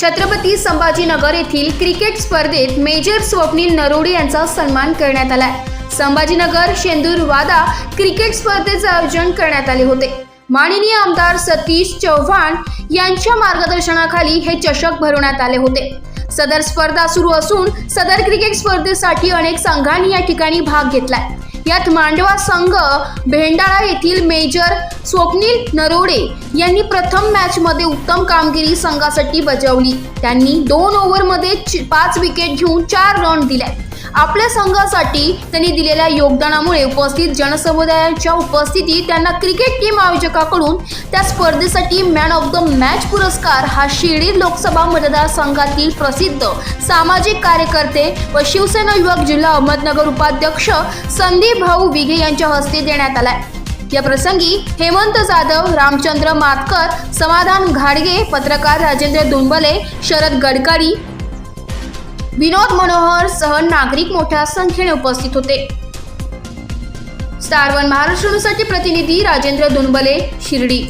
छत्रपती संभाजीनगर येथील क्रिकेट स्पर्धेत मेजर स्वप्नील नरोडे यांचा सन्मान करण्यात आलाय. संभाजीनगर शेंदूर वादा क्रिकेट स्पर्धेचे आयोजन करण्यात आले होते. माननीय आमदार सतीश चव्हाण यांच्या मार्गदर्शनाखाली हे चषक भरवण्यात आले होते. सदर स्पर्धा सुरू असून सदर क्रिकेट स्पर्धेसाठी अनेक संघांनी या ठिकाणी भाग घेतलाय. यात मांडवा संघ भेंडाळा येथील मेजर स्वप्नील नरोडे यांनी प्रथम मॅच मध्ये उत्तम कामगिरी संघासाठी बजावली. त्यांनी दोन ओव्हरमध्ये च- पाच विकेट घेऊन चार रन दिल्या आपल्या संघासाठी त्यांनी दिलेल्या योगदानामुळे उपस्थित जनसमुदायाच्या उपस्थितीत त्यांना क्रिकेट टीम आयोजकाकडून त्या स्पर्धेसाठी मॅन ऑफ द मॅच पुरस्कार हा शिर्डी लोकसभा मतदारसंघातील प्रसिद्ध सामाजिक कार्यकर्ते व शिवसेना युवक जिल्हा अहमदनगर उपाध्यक्ष संदीप भाऊ विघे यांच्या हस्ते देण्यात आलाय. या प्रसंगी हेमंत जाधव रामचंद्र मातकर समाधान घाडगे पत्रकार राजेंद्र दुंबले शरद गडकरी विनोद मनोहर सह नागरिक मोठ्या संख्येने उपस्थित होते. स्टार वन महाराष्ट्र प्रतिनिधी राजेंद्र दुनबले शिर्डी.